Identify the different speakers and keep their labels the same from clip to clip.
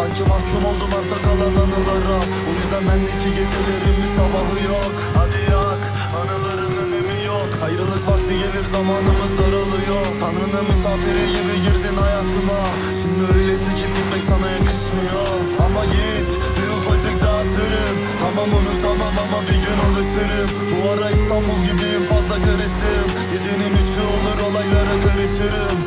Speaker 1: Sanki mahkum oldum artık kalan anılara. O yüzden bendeki gecelerin bir sabahı yok. Hadi yak anıların önemi yok. Ayrılık vakti gelir zamanımız daralıyor. Tanrı'nın misafiri gibi girdin hayatıma. Şimdi öyle çekip gitmek sana yakışmıyor. Ama git bir ufacık dağıtırım Tamam unutamam ama bir gün alışırım. Bu ara İstanbul gibiyim fazla karışım. Gecenin üçü olur olaylara karışırım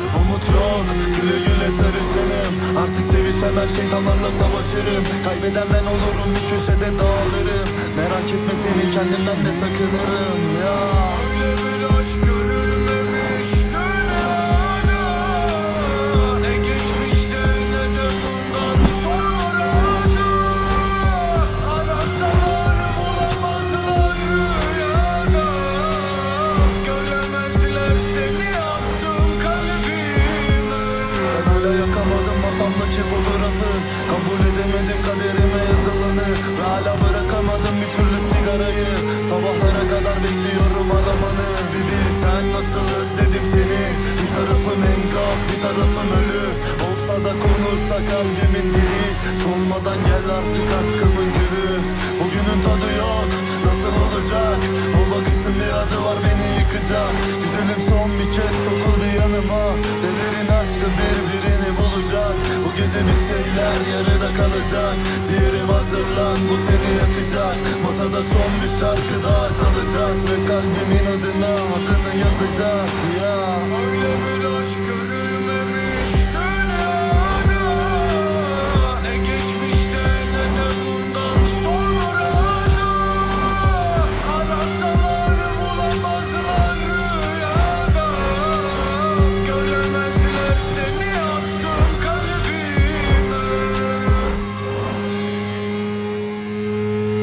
Speaker 1: Sevişemem şeytanlarla savaşırım. Kaybeden ben olurum bir köşede dağılırım. Merak etme seni kendimden de sakınırım. Ya bırakamadım bir türlü sigarayı. Sabahlara kadar bekliyorum aramanı. Bir bilsen nasıl özledim seni. Bir tarafım enkaz bir tarafım ölü. Olsa da konursa kalbimin dili. Solmadan gel artık aşkımın gülü. Bugünün tadı yok nasıl olacak? O bakışın bir adı var beni yıkacak. Güzelim Bir şeyler yarıda kalacak. Ciğerim hazırlan bu seni yakacak. Masada son bir şarkı daha çalacak Ve kalbimin adına adını yazacak. Ya.
Speaker 2: Öyle bir aşk görülmemiş